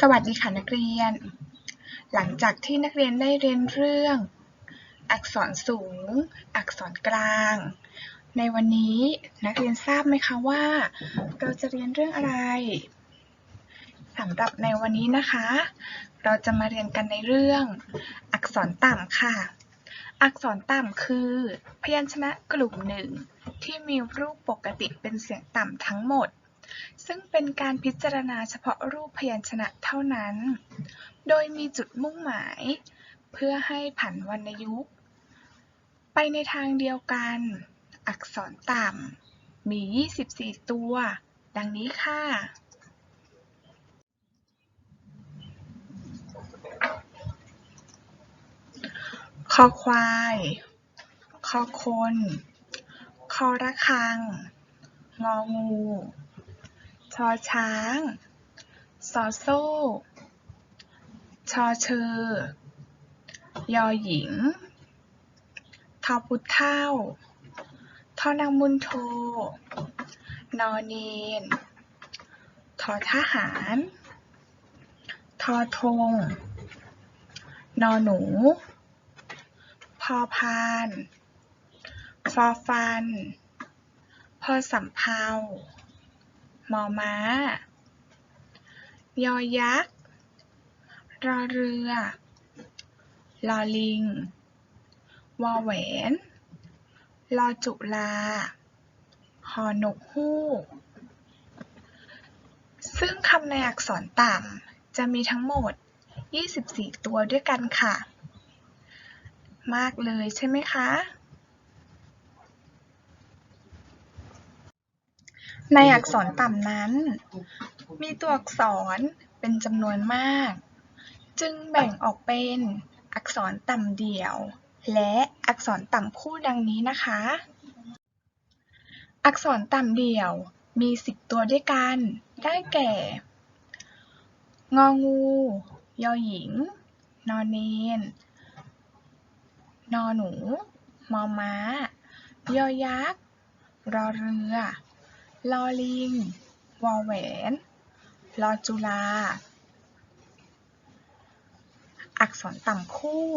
สวัสดีค่ะนักเรียน หลังจากที่นักเรียนได้เรียนเรื่อง อักษรสูง อักษรกลาง ในวันนี้นักเรียนทราบไหมคะว่า เราจะเรียนเรื่องอะไรสำหรับในวันนี้นะคะ เราจะมาเรียนกันในเรื่อง อักษรต่ำค่ะ อักษรต่ำคือ พยัญชนะกลุ่มหนึ่งที่มีรูปปกติเป็นเสียงต่ำทั้งหมด ซึ่งเป็นการพิจารณาเฉพาะรูปพยัญชนะเท่านั้น โดยมีจุดมุ่งหมาย เพื่อให้ผันวรรณยุกต์ ไปในทางเดียวกัน อักษรต่ำ มี 24 ตัว ดังนี้ค่ะคอควาย คอคน คอระฆัง งองู ชอช้าง ซอโซ่ ชอเชอยอหญิง ทอพุทเท่าทอนางมุนโท นอเนนทอทหาร ทอธง นอหนู พอพาน ฟอฟัน พอสำเภา มอม้า ยอยักษ์ รอเรือ ลอลิง วอแหวน ลอจุลา หอนกฮูกซึ่งคำในอักษรต่ำจะมีทั้งหมด 24 ตัวด้วยกันค่ะ มากเลยใช่ไหมคะ ในอักษรต่ำนั้น มีตัวอักษรเป็นจำนวนมาก จึงแบ่งออกเป็นอักษรต่ำเดี่ยว และอักษรต่ำคู่ดังนี้นะคะ อักษรต่ำเดี่ยวมี10ตัวด้วยกัน ได้แก่ งองู ยอหญิง นอเนน นอหนู มอม้า ยอยักษ์ รอเรือ ลอลิง วอแหวน ลอจุลา อักษรต่ำคู่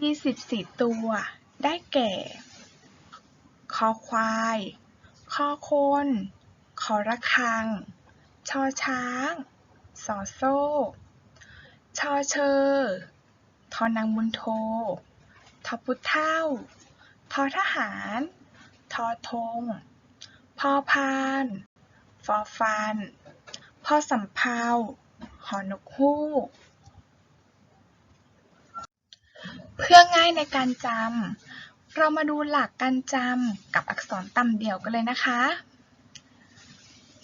มี14ตัว ได้แก่ คอควาย คอคน คอระฆัง ชอช้าง สอโซ่ ชอเชอ ทอนางมุนโท ทอพุเท่า ทอทหาร ทอธง พอพาน ฟอฟัน พอสำเภาหอนกฮูก เพื่อง่ายในการจำ เรามาดูหลักการจำกับอักษรต่ำเดี่ยวกันเลยนะคะ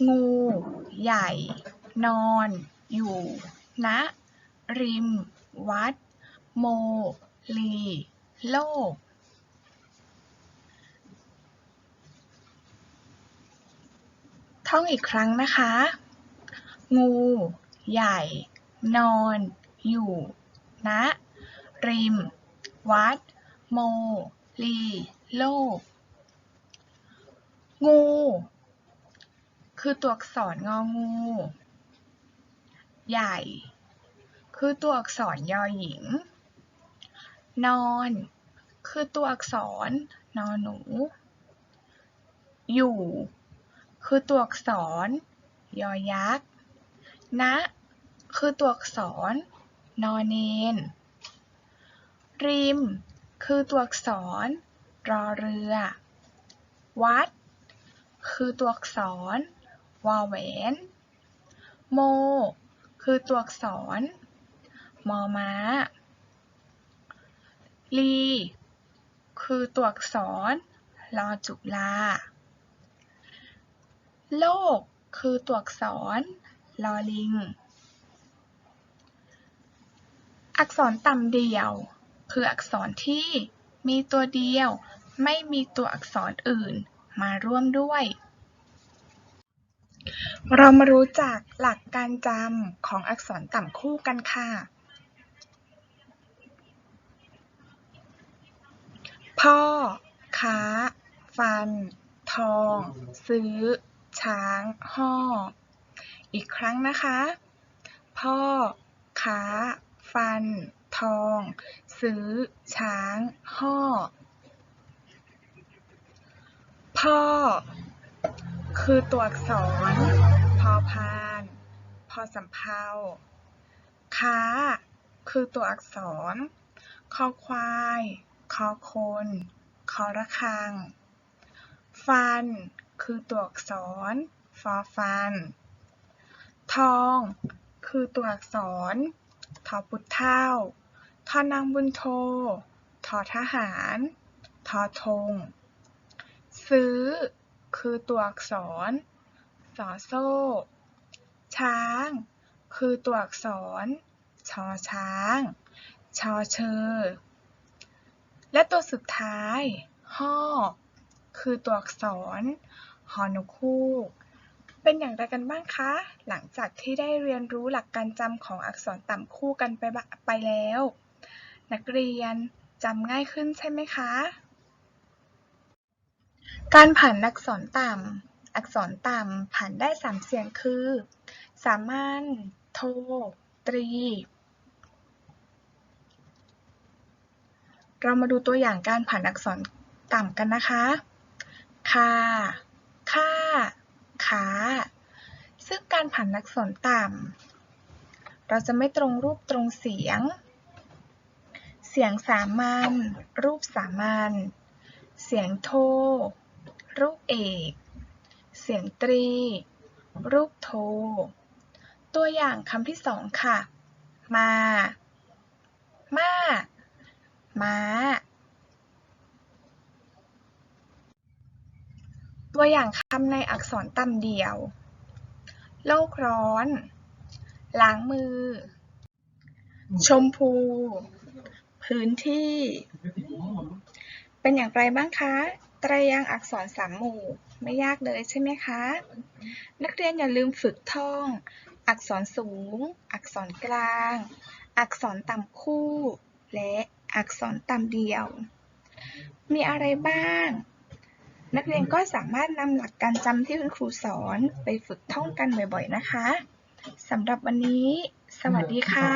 งู ใหญ่ นอน อยู่ณริม วัด โม ลี โลก ท่องอีกครั้งนะคะ งู ใหญ่ นอน อยู่ณริม วัด โม ลี โลก งู คือตัวอักษรงองู ใหญ่ คือตัวอักษรยอหญิง นอน คือตัวอักษรนอหนู อยู่ คือตัวอักษร ยอยักษ์ณคือตัวอักษร นอเนน ริม คือตัวอักษร รอเรือ วัด คือตัวอักษร วอแหวน โม คือตัวอักษร มอม้า ลี คือตัวอักษร ลอจุลา โลก คือตัวอักษร ลอลิง อักษรต่ำเดี่ยว คืออักษรที่มีตัวเดียว ไม่มีตัวอักษรอื่นมาร่วมด้วย เรามารู้จักหลักการจำของอักษรต่ำคู่กันค่ะ พ่อ ค้า ฟัน ทอง ซื้อ ช้างห่อ อีกครั้งนะคะ พ่อ ค้า ฟัน ทอง ซื้อ ช้าง ห่อ พ่อ คือตัวอักษร พอพาน พอสำเภาค้า คือตัวอักษร คอควาย คอคน คอระฆัง ฟัน คือตัวอักษรฟอฟัน ทองคือตัวอักษรทอพุเท่าทอนางบุญโททอทหาร ทอธงซื้อ คือตัวอักษร สอโซ่ ช้าง คือตัวอักษร ชอช้าง ชอเชอ และตัวสุดท้าย ห่อ คือตัวอักษร หอนกฮูก เป็นอย่างไรกันบ้างคะ หลังจากที่ได้เรียนรู้หลักการจำของอักษรต่ำคู่กันไปบะไปแล้ว นักเรียนจำง่ายขึ้นใช่ไหมคะ การผันอักษรต่ำ อักษรต่ำผันได้สามเสียงคือ สามัญ โท ตรี เรามาดูตัวอย่างการผันอักษรต่ำกันนะคะ คา ค่าขาซึ่งการผันอักษรต่ำ เราจะไม่ตรงรูปตรงเสียง เสียงสามัญรูปสามัญ เสียงโท รูปเอก เสียงตรี รูปโท ตัวอย่างคำที่สองค่ะ มา มาม้า ตัวอย่างคำในอักษรต่ำเดี่ยว โลกร้อน ล้างมือ ชมพู พื้นที่ เป็นอย่างไรบ้างคะไตรยางค์อักษรสามหมู่ไม่ยากเลยใช่ไหมคะ นักเรียนอย่าลืมฝึกท่อง อักษรสูง อักษรกลาง อักษรต่ำคู่ และอักษรต่ำเดี่ยว มีอะไรบ้าง นักเรียนก็สามารถนำหลักการจำที่คุณครูสอนไปฝึกท่องกันบ่อยๆนะคะสำหรับวันนี้ สวัสดีค่ะ